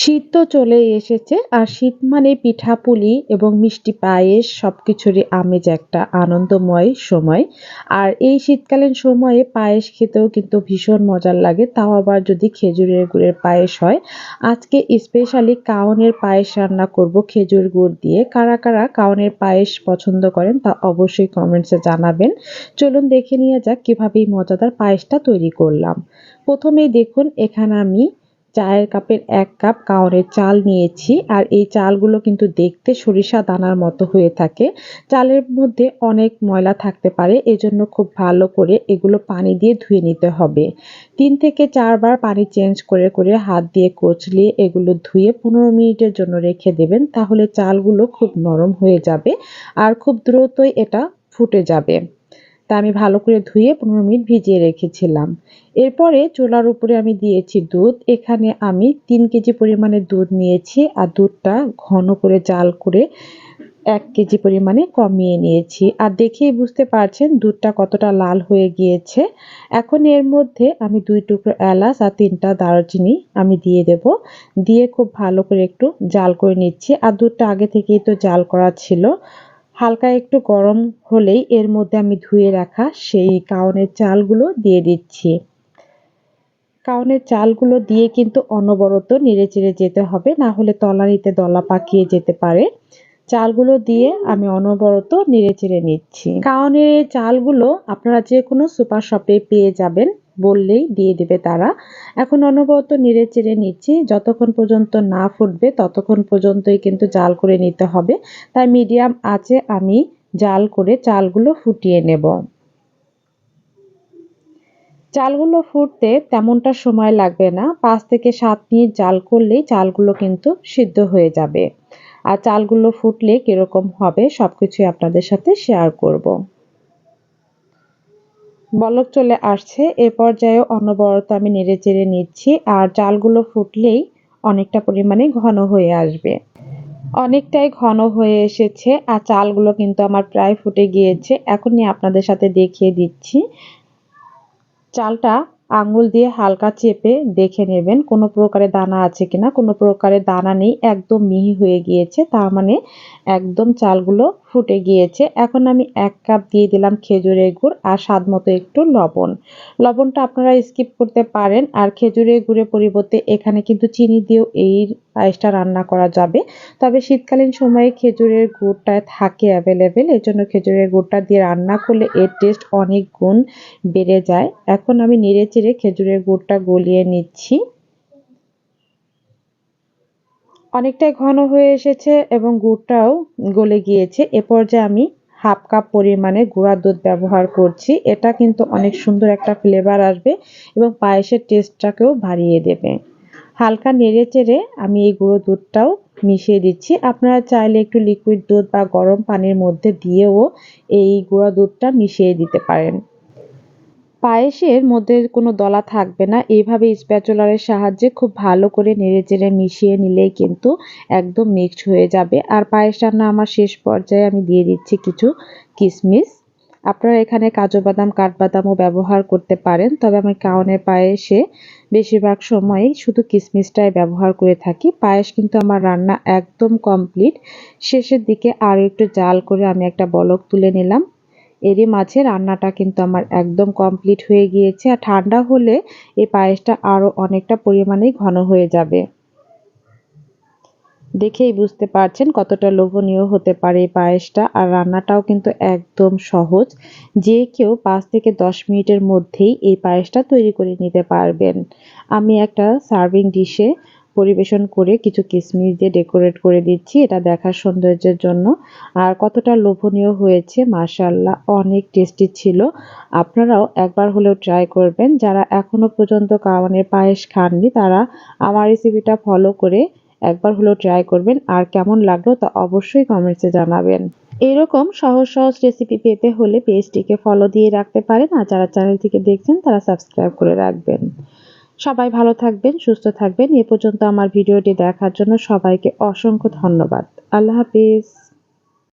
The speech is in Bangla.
শীত তো চলেই এসেছে, আর শীত মানে পিঠাপুলি এবং মিষ্টি পায়েস সব কিছুরই আমেজ একটা আনন্দময় সময়। আর এই শীতকালীন সময়ে পায়েস খেতেও কিন্তু ভীষণ মজার লাগে, তাও আবার যদি খেজুরের গুড়ের পায়েস হয়। আজকে স্পেশালি কাউনের পায়েস রান্না করব খেজুর গুড় দিয়ে। কারা কারা কাউনের পায়েস পছন্দ করেন তা অবশ্যই কমেন্টসে জানাবেন। চলুন দেখে নিয়ে যাক কীভাবে এই মজাদার পায়েসটা তৈরি করলাম। প্রথমেই দেখুন, এখানে আমি চায়ের কাপের এক কাপ কাওয়ারের চাল নিয়েছি আর এই চালগুলো কিন্তু দেখতে সরিষা দানার মতো হয়ে থাকে। চালের মধ্যে অনেক ময়লা থাকতে পারে, এজন্য খুব ভালো করে এগুলো পানি দিয়ে ধুয়ে নিতে হবে। তিন থেকে চারবার পানি চেঞ্জ করে করে হাত দিয়ে কচলিয়ে এগুলো ধুয়ে পনেরো মিনিটের জন্য রেখে দেবেন, তাহলে চালগুলো খুব নরম হয়ে যাবে আর খুব দ্রুতই এটা ফুটে যাবে। তা আমি ভালো করে ধুয়ে পনেরো মিনিট ভিজিয়ে রেখেছিলাম। এরপরে চুলার উপরে আমি দিয়েছি দুধ। এখানে আমি তিন কেজি পরিমাণে দুধ নিয়েছি আর দুধটা ঘন করে জাল করে এক কেজি পরিমাণে কমিয়ে নিয়েছি। আর দেখেই বুঝতে পারছেন দুধটা কতটা লাল হয়ে গিয়েছে। এখন এর মধ্যে আমি দুই টুকরো এলাচ আর তিনটা দারচিনি আমি দিয়ে দেব। দিয়ে খুব ভালো করে একটু জাল করে নিচ্ছি। আর দুধটা আগে থেকেই তো জাল করা ছিল। হালকা একটু গরম হলেই এর মধ্যে আমি ধুয়ে রাখা সেই কাউনের চালগুলো দিয়ে দিচ্ছি। কাউনের চালগুলো দিয়ে কিন্তু অনবরত নেড়ে চেড়ে যেতে হবে, না হলে তলানিতে দলা পাকিয়ে যেতে পারে। চালগুলো দিয়ে আমি অনবরত নেড়ে চেড়ে নিচ্ছি। কাউনের চালগুলো আপনারা যে কোনো সুপার শপে পেয়ে যাবেন। বললেই দিয়ে দেবে তারা। এখন অনবরত নেড়ে চেড়ে নিচ্ছি। যতক্ষণ পর্যন্ত না ফুটবে, ততক্ষণ পর্যন্তই কিন্তু জাল করে নিতে হবে। তাই মিডিয়াম আছে, আমি জাল করে চালগুলো ফুটিয়ে নেব। চালগুলো ফুটতে তেমনটা সময় লাগবে না। পাঁচ থেকে সাত মিনিট জাল করলেই চালগুলো কিন্তু সিদ্ধ হয়ে যাবে। আর চালগুলো ফুটলে কীরকম হবে সব কিছুই আপনাদের সাথে শেয়ার করব। বলক চলে আসছে, এ পর্যায়ে অনবরত আমি নেড়ে চেড়ে নিচ্ছি আর চালগুলো ফুটলেই অনেকটা পরিমাণে ঘন হয়ে আসবে। অনেকটাই ঘন হয়ে এসেছে আর চালগুলো কিন্তু আমার প্রায় ফুটে গিয়েছে। এখনই আপনাদের সাথে দেখিয়ে দিচ্ছি। চালটা আঙুল দিয়ে হালকা চেপে দেখে নেবেন কোনো প্রকারে দানা আছে কিনা। কোনো প্রকারে দানা নেই, একদম মিহি হয়ে গিয়েছে, তার মানে একদম চালগুলো ফুটে গিয়েছে। এখন আমি এক কাপ দিয়ে দিলাম খেজুরের গুড় আর স্বাদ মতো একটু লবণ। লবণটা আপনারা স্কিপ করতে পারেন আর খেজুরের গুড়ের পরিবর্তে এখানে কিন্তু চিনি দিয়েও এই পায়েসটা রান্না করা যাবে। তবে শীতকালীন সময়ে খেজুরের গুড়টা থাকে অ্যাভেলেবেল এর জন্য খেজুরের গুড়টা দিয়ে রান্না করলে এর টেস্ট অনেক গুণ বেড়ে যায়। এখন আমি নেড়ে চেড়ে খেজুরের গুড়টা গলিয়ে নিচ্ছি। অনেকটাই ঘন হয়ে এসেছে এবং গুড়টাও গলে গিয়েছে। এ পর্যায়ে আমি হাফ কাপ পরিমাণে গুঁড়া দুধ ব্যবহার করছি। এটা কিন্তু অনেক সুন্দর একটা ফ্লেভার আসবে এবং পায়েসের টেস্টটাকেও বাড়িয়ে দেবে। হালকা নেড়ে চেড়ে আমি এই গুঁড়ো দুধটাও মিশিয়ে দিচ্ছি। আপনারা চাইলে একটু লিকুইড দুধ বা গরম পানির মধ্যে দিয়েও এই গুঁড়া দুধটা মিশিয়ে দিতে পারেন। পায়েসের মধ্যে কোনো দলা থাকবে না। এইভাবে স্প্যাচুলারের সাহায্যে খুব ভালো করে নেড়ে চেড়ে মিশিয়ে নিলেই কিন্তু একদম মিক্সড হয়ে যাবে। আর পায়েস রান্না আমার শেষ পর্যায়ে আমি দিয়ে দিচ্ছি কিছু কিশমিশ আপনারা এখানে কাজু বাদাম, কাঠবাদামও ব্যবহার করতে পারেন, তবে আমি কাউনের পায়েসে বেশিরভাগ সময়ই শুধু কিশমিশটাই ব্যবহার করে থাকি। পায়েস কিন্তু আমার রান্না একদম কমপ্লিট শেষের দিকে আরও একটু জাল করে আমি একটা বলক তুলে নিলাম। এরই মাঝে রান্নাটা কিন্তু আমার একদম কমপ্লিট হয়ে গিয়েছে। আর ঠান্ডা হলে এই পায়েসটা আরও অনেকটা পরিমাণেই ঘন হয়ে যাবে। দেখেই বুঝতে পারছেন কতটা লোভনীয় হতে পারে এই পায়েসটা। আর রান্নাটাও কিন্তু একদম সহজ। যে কেউ পাঁচ থেকে দশ মিনিটের মধ্যেই এই পায়েসটা তৈরি করে নিতে পারবেন। আমি একটা সার্ভিং ডিশে পরিবেশন করে কিছু কিশমিশ দিয়ে ডেকোরেট করে দিচ্ছি। এটা দেখার সৌন্দর্যের জন্য। আর কতটা লোভনীয় হয়েছে মার্শাল্লাহ অনেক টেস্টি ছিল। আপনারাও একবার হলেও ট্রাই করবেন। যারা এখনও পর্যন্ত কাওয়ানের পায়েস খাননি, তারা আমার রেসিপিটা ফলো করে একবার হলেও ট্রাই করবেন। আর কেমন লাগল তা অবশ্যই কমেন্টসে জানাবেন। এরকম সহজ সহজ রেসিপি পেতে হলে পেজটিকে ফলো দিয়ে রাখতে পারেন। আর যারা চ্যানেল থেকে দেখছেন, তারা সাবস্ক্রাইব করে রাখবেন। সবাই ভালো থাকবেন, সুস্থ থাকবেন। এ পর্যন্ত আমার ভিডিওটি দেখার জন্য সবাইকে অসংখ্য ধন্যবাদ। আল্লাহ হাফিজ।